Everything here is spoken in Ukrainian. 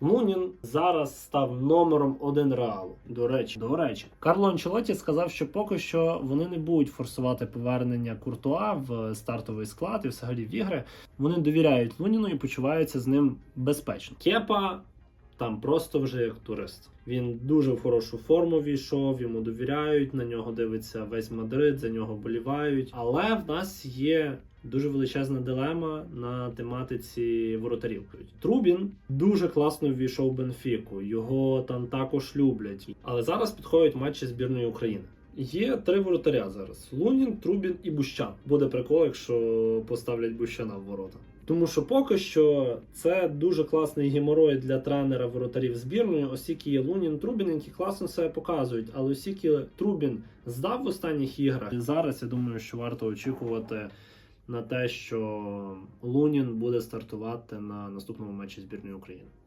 Лунін зараз став номером один реалу. До речі, до речі, Карло Анчелоті сказав, що поки що вони не будуть форсувати повернення Куртуа в стартовий склад і взагалі в ігри. Вони довіряють Луніну і почуваються з ним безпечно. Кепа там просто вже як турист. Він дуже в хорошу форму війшов, йому довіряють, на нього дивиться весь Мадрид, за нього болівають. Але в нас є дуже величезна дилема на тематиці воротарів. Трубін дуже класно ввійшов в Бенфіку, його там також люблять. Але зараз підходять матчі збірної України. Є три воротаря зараз: Лунін, Трубін і Бущан. Буде прикол, якщо поставлять Бущана в ворота. Тому що поки що це дуже класний геморой для тренера воротарів збірної, оскільки є Лунін Трубін, які класно себе показують. Але оскільки Трубін здав в останніх іграх, зараз я думаю, що варто очікувати на те, що Лунін буде стартувати на наступному матчі збірної України.